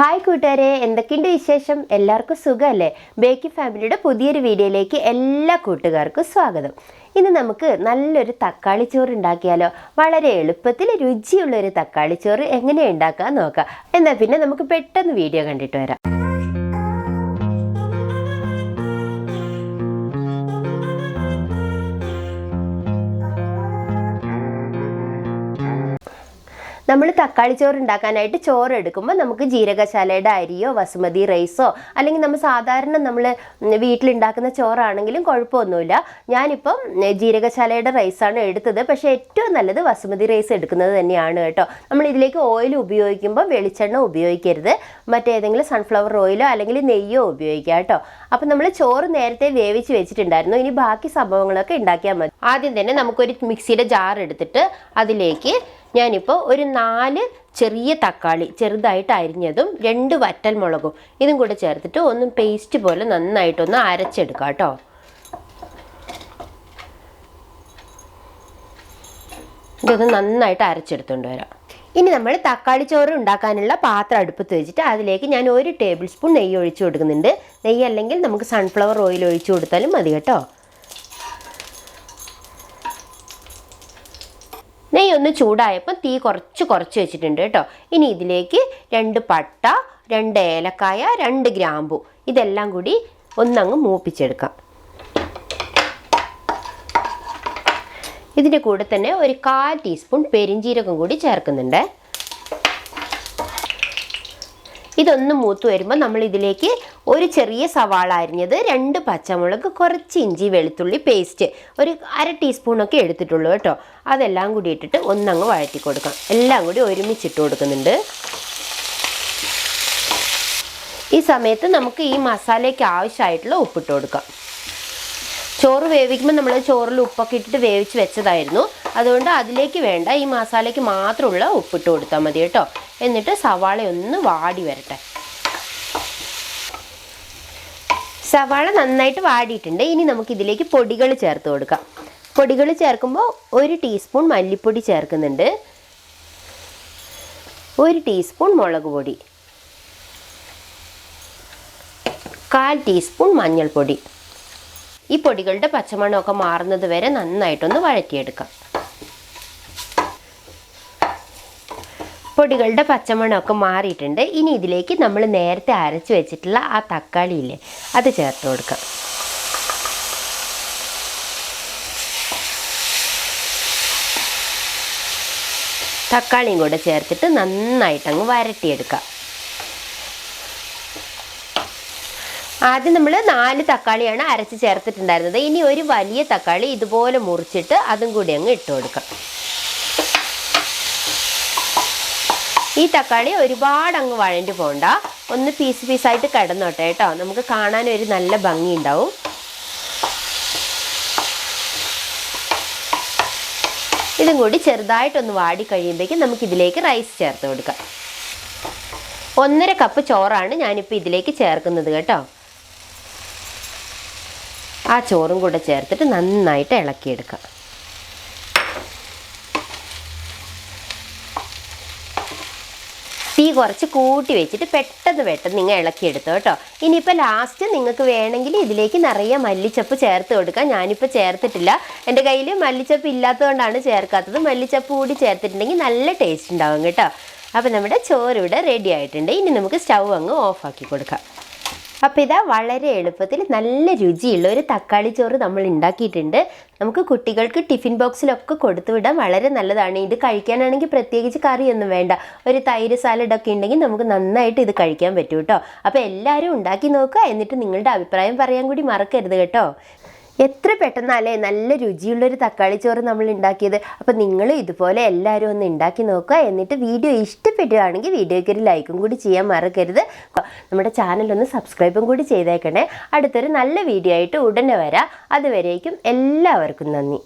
Hi കൂട്ടുകാരെ. എന്തൊക്കെയുണ്ട് വിശേഷം? എല്ലാവർക്കും സുഖമല്ലേ? ബേക്കി ഫാമിലിയുടെ പുതിയൊരു വീഡിയോയിലേക്ക് എല്ലാ കൂട്ടുകാർക്കും സ്വാഗതം. ഇന്ന് നമുക്ക് നല്ലൊരു തക്കാളി ചോറ് ഉണ്ടാക്കിയാലോ? വളരെ എളുപ്പത്തിൽ രുചിയുള്ളൊരു തക്കാളി ചോറ് എങ്ങനെ ഉണ്ടാക്കാൻ നോക്കാം. എന്നാൽ പിന്നെ നമുക്ക് പെട്ടെന്ന് വീഡിയോ കണ്ടിട്ട് വരാം. നമ്മൾ തക്കാളി ചോറ് ഉണ്ടാക്കാനായിട്ട് ചോറ് എടുക്കുമ്പോൾ നമുക്ക് ജീരകശാലയുടെ അരിയോ വസുമതി റൈസോ അല്ലെങ്കിൽ നമ്മൾ സാധാരണ നമ്മൾ വീട്ടിലുണ്ടാക്കുന്ന ചോറാണെങ്കിലും കുഴപ്പമൊന്നുമില്ല. ഞാനിപ്പം ജീരകശാലയുടെ റൈസാണ് എടുത്തത്. പക്ഷേ ഏറ്റവും നല്ലത് വസുമതി റൈസ് എടുക്കുന്നത് തന്നെയാണ് കേട്ടോ. നമ്മൾ ഇതിലേക്ക് ഓയിൽ ഉപയോഗിക്കുമ്പോൾ വെളിച്ചെണ്ണ ഉപയോഗിക്കരുത്. മറ്റേതെങ്കിലും സൺഫ്ലവർ ഓയിലോ അല്ലെങ്കിൽ നെയ്യോ ഉപയോഗിക്കുക കേട്ടോ. അപ്പം നമ്മൾ ചോറ് നേരത്തെ വേവിച്ച് വെച്ചിട്ടുണ്ടായിരുന്നു. ഇനി ബാക്കി സംഭവങ്ങളൊക്കെ ഉണ്ടാക്കിയാൽ മതി. ആദ്യം തന്നെ നമുക്കൊരു മിക്സിയുടെ ജാർ എടുത്തിട്ട് അതിലേക്ക് ഞാനിപ്പോൾ ഒരു നാല് ചെറിയ തക്കാളി ചെറുതായിട്ട് അരിഞ്ഞതും രണ്ട് വറ്റൽ മുളകും. ഇതും കൂടെ ചേർത്തിട്ട് ഒന്ന് പേസ്റ്റ് പോലെ നന്നായിട്ടൊന്ന് അരച്ചെടുക്കാം കേട്ടോ. ഇതൊന്ന് നന്നായിട്ട് അരച്ചെടുത്തുകൊണ്ട് വരാം. ഇനി നമ്മൾ തക്കാളി ചോറ് ഉണ്ടാക്കാനുള്ള പാത്രം അടുപ്പത്ത് വെച്ചിട്ട് അതിലേക്ക് ഞാൻ ഒരു ടേബിൾ സ്പൂൺ നെയ്യ് ഒഴിച്ചു കൊടുക്കുന്നുണ്ട്. നെയ്യ് അല്ലെങ്കിൽ നമുക്ക് സൺഫ്ലവർ ഓയിൽ ഒഴിച്ചു കൊടുത്താലും മതി കേട്ടോ. ഒന്ന് ചൂടായപ്പോൾ തീ കുറച്ച് കുറച്ച് വെച്ചിട്ടുണ്ട് കേട്ടോ. ഇനി ഇതിലേക്ക് രണ്ട് പട്ട രണ്ട് ഏലക്കായ രണ്ട് ഗ്രാമ്പു. ഇതെല്ലാം കൂടി ഒന്നങ്ങ് മൂപ്പിച്ചെടുക്കാം. ഇതിന്റെ കൂടെ തന്നെ ഒരു കാൽ ടീസ്പൂൺ പെരിഞ്ജീരകം കൂടി ചേർക്കുന്നുണ്ട്. ഇതൊന്ന് മൂത്ത് വരുമ്പോൾ നമ്മൾ ഇതിലേക്ക് ഒരു ചെറിയ സവാള അരിഞ്ഞത് രണ്ട് പച്ചമുളക് കുറച്ച് ഇഞ്ചി വെളുത്തുള്ളി പേസ്റ്റ് ഒരു അര ടീസ്പൂണൊക്കെ എടുത്തിട്ടുള്ളൂ കേട്ടോ. അതെല്ലാം കൂടി ഇട്ടിട്ട് ഒന്നങ്ങ് വഴറ്റി കൊടുക്കാം. എല്ലാം കൂടി ഒരുമിച്ചിട്ട് കൊടുക്കുന്നുണ്ട്. ഈ സമയത്ത് നമുക്ക് ഈ മസാലയ്ക്ക് ആവശ്യമായിട്ടുള്ള ഉപ്പിട്ട് കൊടുക്കാം. ചോറ് വേവിക്കുമ്പോൾ നമ്മൾ ചോറിൽ ഉപ്പൊക്കെ ഇട്ടിട്ട് വേവിച്ച് വെച്ചതായിരുന്നു. അതുകൊണ്ട് അതിലേക്ക് വേണ്ട ഈ മസാലയ്ക്ക് മാത്രമുള്ള ഉപ്പിട്ട് കൊടുത്താൽ മതി കേട്ടോ. എന്നിട്ട് സവാളയൊന്ന് വാടി വരട്ടെ. സവാള നന്നായിട്ട് വാടിയിട്ടുണ്ട്. ഇനി നമുക്ക് ഇതിലേക്ക് പൊടികൾ ചേർത്ത് കൊടുക്കാം. പൊടികൾ ചേർക്കുമ്പോൾ ഒരു ടീസ്പൂൺ മല്ലിപ്പൊടി ചേർക്കുന്നുണ്ട്. ഒരു ടീസ്പൂൺ മുളക് പൊടി. കാൽ ടീസ്പൂൺ മഞ്ഞൾപ്പൊടി. ഈ പൊടികളുടെ പച്ചമണമൊക്കെ മാറുന്നത് വരെ നന്നായിട്ടൊന്ന് വഴറ്റിയെടുക്കാം. പൊടികളുടെ പച്ചമണമൊക്കെ മാറിയിട്ടുണ്ട്. ഇനി ഇതിലേക്ക് നമ്മൾ നേരത്തെ അരച്ച് വെച്ചിട്ടുള്ള ആ തക്കാളി ഇല്ലേ അത് ചേർത്ത് കൊടുക്കാം. തക്കാളിയും കൂടെ ചേർത്തിട്ട് നന്നായിട്ടങ്ങ് വരട്ടിയെടുക്കാം. ആദ്യം നമ്മൾ നാല് തക്കാളിയാണ് അരച്ച് ചേർത്തിട്ടുണ്ടായിരുന്നത്. ഇനി ഒരു വലിയ തക്കാളി ഇതുപോലെ മുറിച്ചിട്ട് അതും കൂടി അങ്ങ് ഇട്ട് കൊടുക്കാം. ഈ തക്കാളി ഒരുപാട് അങ്ങ് വഴണ്ടി പോകണ്ട ഒന്ന് പീസ് പീസായിട്ട് കിടന്നോട്ടെ കേട്ടോ. നമുക്ക് കാണാൻ ഒരു നല്ല ഭംഗി ഉണ്ടാവും. ഇതും കൂടി ചെറുതായിട്ടൊന്ന് വാടി കഴിയുമ്പോഴേക്കും നമുക്ക് ഇതിലേക്ക് റൈസ് ചേർത്ത് കൊടുക്കാം. ഒന്നര കപ്പ് ചോറാണ് ഞാനിപ്പോൾ ഇതിലേക്ക് ചേർക്കുന്നത് കേട്ടോ. ആ ചോറും കൂടെ ചേർത്തിട്ട് നന്നായിട്ട് ഇളക്കിയെടുക്കാം. തീ കുറച്ച് കൂട്ടി വെച്ചിട്ട് പെട്ടെന്ന് പെട്ടെന്ന് നിങ്ങൾ ഇളക്കിയെടുത്തോ കേട്ടോ. ഇനിയിപ്പോൾ ലാസ്റ്റ് നിങ്ങൾക്ക് വേണമെങ്കിൽ ഇതിലേക്ക് നിറയെ മല്ലിച്ചപ്പ് ചേർത്ത് കൊടുക്കാം. ഞാനിപ്പോൾ ചേർത്തിട്ടില്ല. എന്റെ കയ്യിൽ മല്ലിച്ചപ്പ് ഇല്ലാത്തതുകൊണ്ടാണ് ചേർക്കാത്തത്. മല്ലിച്ചപ്പ് കൂടി ചേർത്തിട്ടുണ്ടെങ്കിൽ നല്ല ടേസ്റ്റ് ഉണ്ടാവും കേട്ടോ. അപ്പോൾ നമ്മുടെ ചോറ് ഇവിടെ റെഡി ആയിട്ടുണ്ട്. ഇനി നമുക്ക് സ്റ്റൗ അങ്ങ് ഓഫാക്കി കൊടുക്കാം. അപ്പോൾ ഇതാ വളരെ എളുപ്പത്തിൽ നല്ല രുചിയുള്ള ഒരു തക്കാളി ചോറ് നമ്മൾ ഉണ്ടാക്കിയിട്ടുണ്ട്. നമുക്ക് കുട്ടികൾക്ക് ടിഫിൻ ബോക്സിലൊക്കെ കൊടുത്തു വിടാൻ വളരെ നല്ലതാണ്. ഇത് കഴിക്കാനാണെങ്കിൽ പ്രത്യേകിച്ച് കറിയൊന്നും വേണ്ട. ഒരു തൈര് സാലഡ് ഒക്കെ ഉണ്ടെങ്കിൽ നമുക്ക് നന്നായിട്ട് ഇത് കഴിക്കാൻ പറ്റും കേട്ടോ അപ്പോൾ എല്ലാവരും ഉണ്ടാക്കി നോക്കുക. എന്നിട്ട് നിങ്ങളുടെ അഭിപ്രായം പറയാൻ കൂടി മറക്കരുത് കേട്ടോ. എത്ര പെട്ടെന്നല്ലേ നല്ല രുചിയുള്ളൊരു തക്കാളി ചോറ് നമ്മൾ ഉണ്ടാക്കിയത് അപ്പോൾ നിങ്ങൾ ഇതുപോലെ എല്ലാവരും ഒന്ന് ഉണ്ടാക്കി നോക്കുക. എന്നിട്ട് വീഡിയോ ഇഷ്ടപ്പെടുകയാണെങ്കിൽ വീഡിയോയ്ക്ക് ഒരു ലൈക്കും കൂടി ചെയ്യാൻ മറക്കരുത്. നമ്മുടെ ചാനലൊന്ന് സബ്സ്ക്രൈബും കൂടി ചെയ്തേക്കണേ. അടുത്തൊരു നല്ല വീഡിയോ ആയിട്ട് ഉടനെ വരാം. അതുവരേക്കും എല്ലാവർക്കും നന്ദി.